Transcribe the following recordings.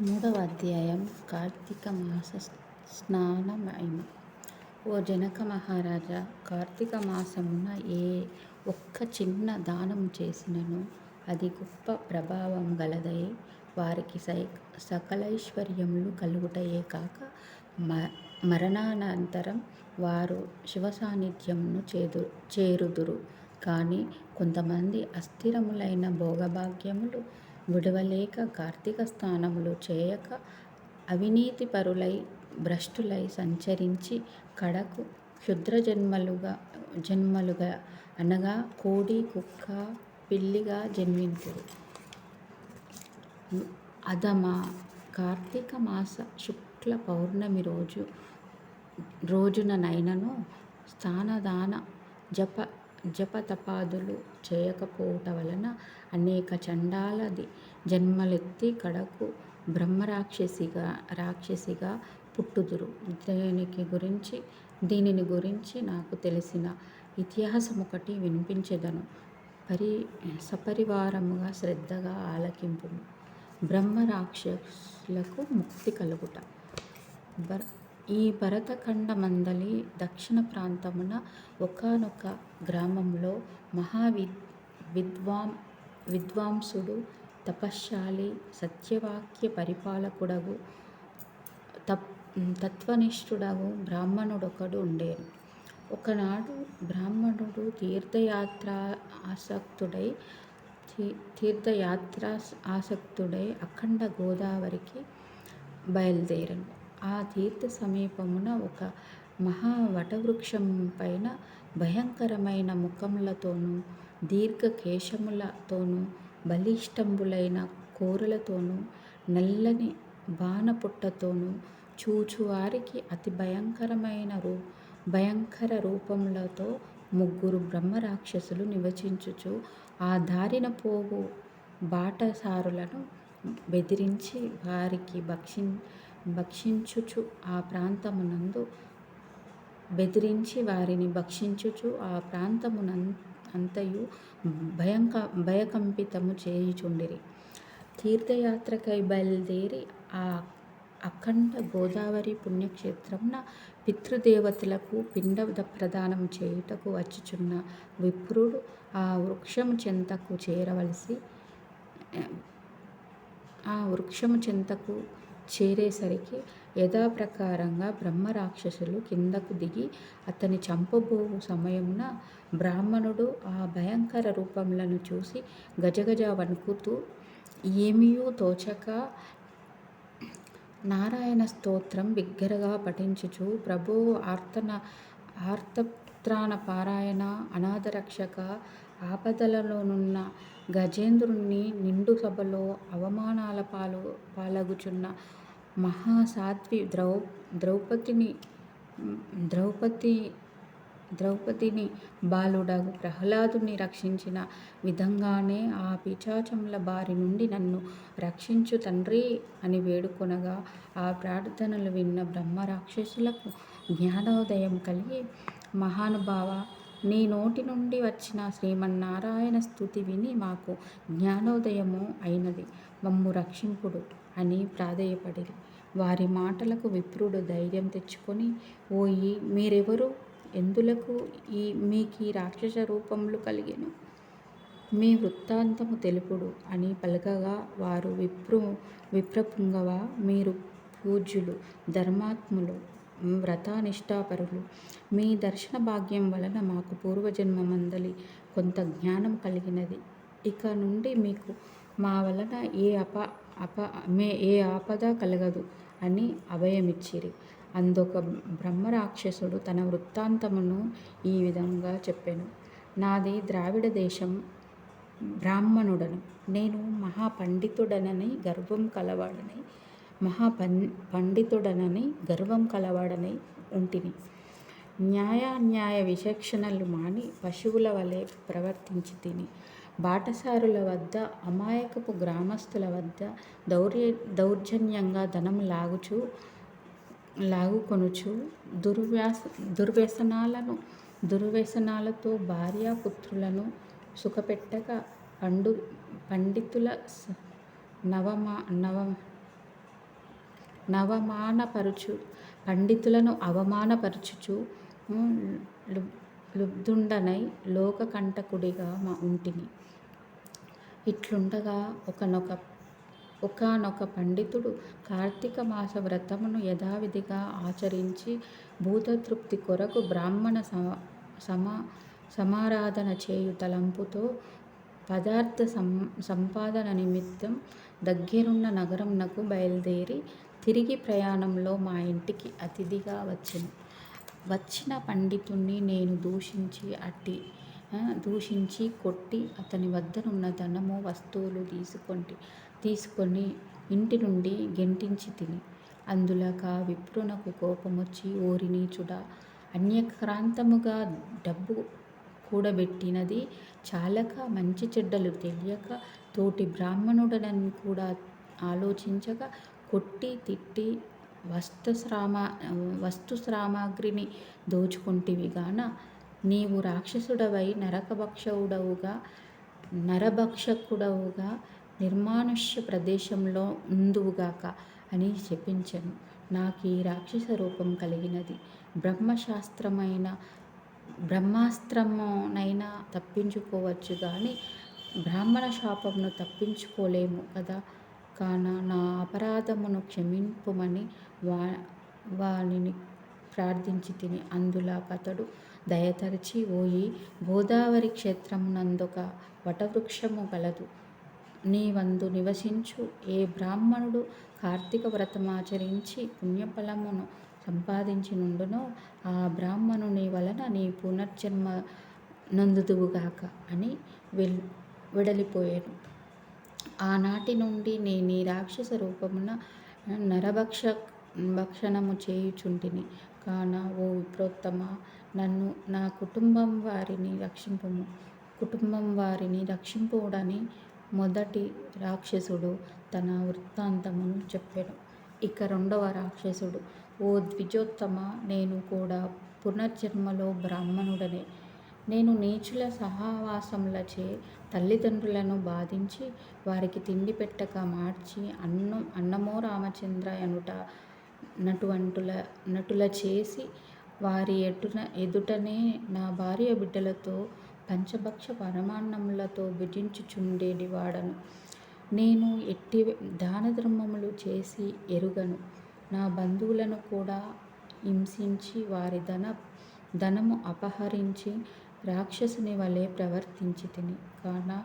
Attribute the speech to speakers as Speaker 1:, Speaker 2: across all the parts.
Speaker 1: మూడవ అధ్యాయం కార్తీక మాస స్నాన మహిమ ఓ జనక మహారాజా కార్తీక మాసమున ఏ ఒక్క చిన్న దానం చేసినను అది గొప్ప ప్రభావం గలదై వారికి సై సకలైశ్వర్యములు కలుగుటయే కాక మ మరణానంతరం వారు శివ సాన్నిధ్యమును చేదు చేరుదురు. కానీ కొంతమంది అస్థిరములైన భోగభాగ్యములు విడవలేక కార్తీక స్నానములు చేయక అవినీతిపరులై భ్రష్టులై సంచరించి కడకు క్షుద్ర జన్మలుగా జన్మలుగా అనగా కోడి కుక్క పిల్లిగా జన్మింతురు. అధమ కార్తీక మాస శుక్ల పౌర్ణమి రోజు రోజున నైనను స్నానదాన జప జపతపాదులు చేయకపోవుట వలన అనేక చండాలది జన్మలెత్తి కడకు బ్రహ్మరాక్షసిగా రాక్షసిగా పుట్టుదురు. దీనికి గురించి? దీనిని గురించి నాకు తెలిసిన ఇతిహాసం ఒకటి వినిపించెదను. పరి సపరివారముగా శ్రద్ధగా ఆలకింపు బ్రహ్మ రాక్షసులకు ముక్తి కలుగుట. ఈ భరతఖండమందలి దక్షిణ ప్రాంతమున ఒకానొక గ్రామంలో మహావి విద్వాం విద్వాంసుడు తపశ్శాలి సత్యవాక్య పరిపాలకుడగు తప్ తత్వనిష్ఠుడగు బ్రాహ్మణుడొకడు ఉండేను. ఒకనాడు బ్రాహ్మణుడు తీర్థయాత్ర ఆసక్తుడై తీర్థయాత్ర ఆసక్తుడై అఖండ గోదావరికి బయలుదేరను. ఆ తీర్థ సమీపమున ఒక మహా వటవృక్షం పైన భయంకరమైన ముఖములతోనూ దీర్ఘ కేశములతోనూ బలిష్టంబులైన కోరలతోనూ నల్లని బాణపుట్టతోనూ చూచువారికి అతి భయంకరమైన రూ భయంకర రూపములతో ముగ్గురు బ్రహ్మరాక్షసులు నివసించుచు ఆ దారిన పోగు బాటసారులను బెదిరించి వారికి భక్షి భక్షించుచు ఆ ప్రాంతమునందు బెదిరించి వారిని భక్షించుచు ఆ ప్రాంతమునం అంతయు భయంక భయకంపితము చేయుచుండిరి. తీర్థయాత్రకై బయలుదేరి ఆ అఖండ గోదావరి పుణ్యక్షేత్రంన పితృదేవతలకు పిండ ప్రదానం చేయుటకు వచ్చుచున్న విప్రుడు ఆ వృక్షము చెంతకు చేరవలసి ఆ వృక్షము చెంతకు చేరేసరికి యథాప్రకారంగా బ్రహ్మరాక్షసులు కిందకు దిగి అతని చంపబోవు సమయమున బ్రాహ్మణుడు ఆ భయంకర రూపములను చూసి గజగజ వణుకుతూ ఏమీయూ తోచక? నారాయణ స్తోత్రం బిగ్గరగా పఠించుచు. ప్రభు ఆర్తన ఆర్తత్రాణ పారాయణ అనాథరక్షక ఆపదలలోనున్న గజేంద్రుణ్ణి నిండు సభలో అవమానాల పాలు పాలగుచున్న మహాసాధ్వి ద్రౌ ద్రౌపదిని ద్రౌపది ద్రౌపదిని బాలుడగు ప్రహ్లాదుని రక్షించిన విధంగానే ఆ పిచాచముల బారి నుండి నన్ను రక్షించు తండ్రి అని వేడుకొనగా ఆ ప్రార్థనలు విన్న బ్రహ్మ రాక్షసులకు జ్ఞానోదయం కలిగి మహానుభావ నీ నోటి నుండి వచ్చిన శ్రీమన్నారాయణ స్థుతి విని మాకు జ్ఞానోదయము అయినది. మమ్ము రక్షింపుడు అని ప్రాధేయపడి వారి మాటలకు విప్రుడు ధైర్యం తెచ్చుకొని ఓయి మీరెవరు? ఎందులకు ఈ మీకీ రాక్షస రూపములు కలిగెను? మీ వృత్తాంతము తెలుపుడు అని పలకగా వారు విప్రు విప్రపుంగవ మీరు పూజ్యులు ధర్మాత్ములు వ్రతానిష్టాపరులు. మీ దర్శన భాగ్యం వలన మాకు పూర్వజన్మ మందలి కొంత జ్ఞానం కలిగినది. ఇక నుండి మీకు మా వలన ఏ అప అప మే ఏ ఆపద కలగదు అని అభయమిచ్చిరి. అందొక బ్రహ్మరాక్షసుడు తన వృత్తాంతమును ఈ విధంగా చెప్పాను. నాది ద్రావిడ దేశం బ్రాహ్మణుడను. నేను మహాపండితుడనని గర్వం కలవాడని మహా పండితుడనని గర్వం కలవాడని ఉంటిని. న్యాయాన్యాయ విచక్షణలు మాని పశువుల వలె ప్రవర్తించి తిని బాటసారుల వద్ద అమాయకపు గ్రామస్తుల వద్ద దౌర్య దౌర్జన్యంగా ధనం లాగుచు లాగుకొనుచు దుర్వ్యాస దుర్వ్యసనాలను దుర్వ్యసనాలతో భార్యాపుత్రులను సుఖపెట్టక పండు పండితుల నవమా నవ నవమానపరుచు పండితులను అవమానపరచుచు లుబ్ధుండనై లోకకంటకుడిగా ఉంటిని. ఇట్లుండగా ఒకనొక ఒకానొక పండితుడు కార్తీక మాస వ్రతమును యథావిధిగా ఆచరించి భూతతృప్తి కొరకు బ్రాహ్మణ సమారాధన చేయు తలంపుతో పదార్థ సంపాదన నిమిత్తం దగ్గరున్న నగరంనకు బయలుదేరి తిరిగి ప్రయాణంలో మా ఇంటికి అతిథిగా వచ్చింది వచ్చిన పండితుణ్ణి నేను దూషించి అట్టి దూషించి కొట్టి అతని వద్దనున్న ధనము వస్తువులు తీసుకొని తీసుకొని ఇంటి నుండి గెంటించితిని. అందులకా విప్రునకు కోపమొచ్చి ఓరి నీచుడా! అన్యక్రాంతముగా డబ్బు కూడబెట్టినది చాలక మంచి చెడ్డలు తెలియక తోటి బ్రాహ్మణుడనని కూడా ఆలోచించక కొట్టి తిట్టి వస్తుసామగ్రిని దోచుకొంటివి గాన నీవు రాక్షసుడవై నరకభక్షకుడవుగా నరభక్షకుడవుగా నిర్మానుష్య ప్రదేశంలో ఉందువుగాక అని చెప్పించాను నాకు ఈ రాక్షస రూపం కలిగినది. బ్రహ్మాస్త్రమునైనా తప్పించుకోవచ్చు కానీ బ్రాహ్మణ శాపమును తప్పించుకోలేము కదా కాన నా అపరాధమును క్షమింపుమని వానిని ప్రార్థించితిని. అందులకతడు దయతరచి ఓయి గోదావరి క్షేత్రమునందొక వటవృక్షము గలదు. నీవందు నివసించు ఏ బ్రాహ్మణుడు కార్తీక వ్రతమాచరించి పుణ్యఫలమును సంపాదించియుండునో ఆ బ్రాహ్మణుని వలన నీ పునర్జన్మ నందుదువుగాక అని వెల్ వెడలిపోయాను ఆనాటి నుండి నేనీ రాక్షస రూపమున నరభక్ష భక్షణము చేయుచుంటిని కాన ఓ విప్రోత్తమ నన్ను నా కుటుంబం వారిని రక్షింపుము. కుటుంబవారిని రక్షింపుడని మొదటి రాక్షసుడు తన వృత్తాంతమును చెప్పాడు ఇక రెండవ రాక్షసుడు ఓ ద్విజోత్తమ నేను కూడా పునర్జన్మలో బ్రాహ్మణుడనే. నేను నీచుల సహవాసములచే తల్లిదండ్రులను బాధించి వారికి తిండి పెట్టక మార్చి అన్నం అన్నమో రామచంద్ర అనుట నటువంటుల నటుల చేసి వారి ఎదుటనే నా భార్య బిడ్డలతో పంచభక్ష పరమాన్నములతో భుజించుచుండేది వాడను. నేను ఎట్టి దానధర్మములు చేసి ఎరుగను. నా బంధువులను కూడా హింసించి వారి ధన ధనము అపహరించి రాక్షసుని వలె ప్రవర్తించితిని కాన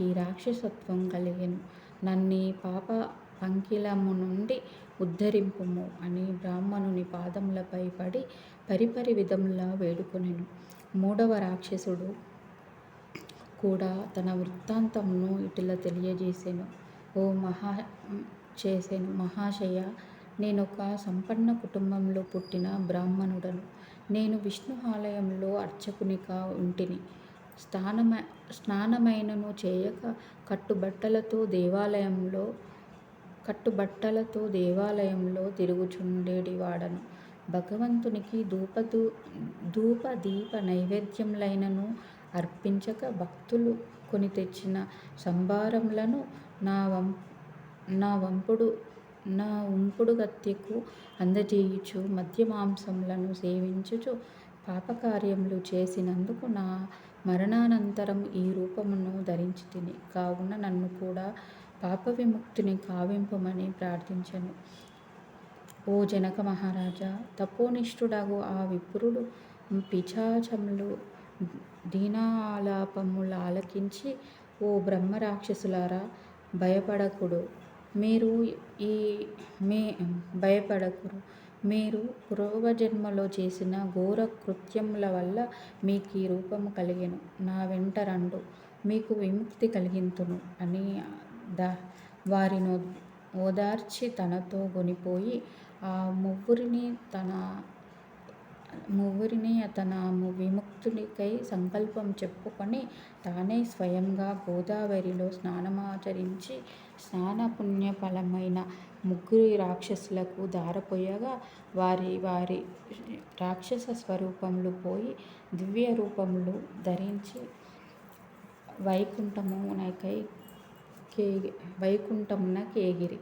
Speaker 1: ఈ రాక్షసత్వం కలిగెను. నన్ను పాప పంకిలమునుండి ఉద్ధరింపుము అని బ్రాహ్మణుని పాదములపై పడి పరిపరి విధములా వేడుకొనెను. మూడవ రాక్షసుడు కూడా తన వృత్తాంతమును ఇటుల తెలియజేసెను. ఓ మహా చేసేను మహాశయ నేనొక సంపన్న కుటుంబంలో పుట్టిన బ్రాహ్మణుడను. నేను విష్ణు ఆలయంలో అర్చకునిగా ఉంటిని. స్నానమైనను చేయక కట్టుబట్టలతో దేవాలయంలో కట్టుబట్టలతో దేవాలయంలో వాడను. భగవంతునికి ధూప దీప నైవేద్యంలైనను అర్పించక భక్తులు కొని తెచ్చిన సంభారములను నా వం నా వంపుడు నా ఉంపుడు గత్యకు అందజేయుచు మద్యమాంసములను సేవించుచు పాపకార్యములు చేసినందుకు నా మరణానంతరం ఈ రూపమును ధరించి తిని కావున నన్ను కూడా పాప విముక్తిని కావింపమని ప్రార్థించను ఓ జనక మహారాజా! తపోనిష్ఠుడగు ఆ విప్రుడు పిచాచములు దీనాలాపములు ఆలకించి ఓ బ్రహ్మ రాక్షసులారా! భయపడకుడు మీరు పూర్వజన్మలో చేసిన ఘోర కృత్యముల వల్ల మీకు ఈ రూపము కలిగెను. నా వెంట రండు మీకు విముక్తి కలిగింతును అని వారిని ఓదార్చి తనతో గొనిపోయి ఆ మువ్వురిని తన విముక్తికై సంకల్పం చెప్పుకొని తానే స్వయంగా గోదావరిలో స్నానమాచరించి స్నాన పుణ్యఫలమైన ముగ్గురు రాక్షసులకు దారపోయగా వారి వారి రాక్షస స్వరూపములు పోయి దివ్య రూపములు ధరించి వైకుంఠమునకేగిరి.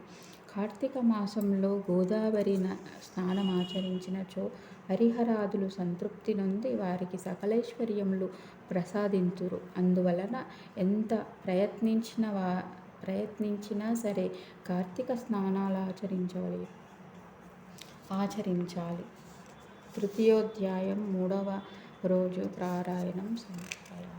Speaker 1: కార్తీక మాసంలో గోదావరి స్నానమాచరించినచో హరిహరాదులు సంతృప్తి నొంది వారికి సకలైశ్వర్యములు ప్రసాదించురు అందువలన ఎంత ప్రయత్నించిన వా ప్రయత్నించినా సరే కార్తీక స్నానాలు ఆచరించాలి ఆచరించాలి తృతీయోధ్యాయం మూడవ రోజు పారాయణం సమాప్తం.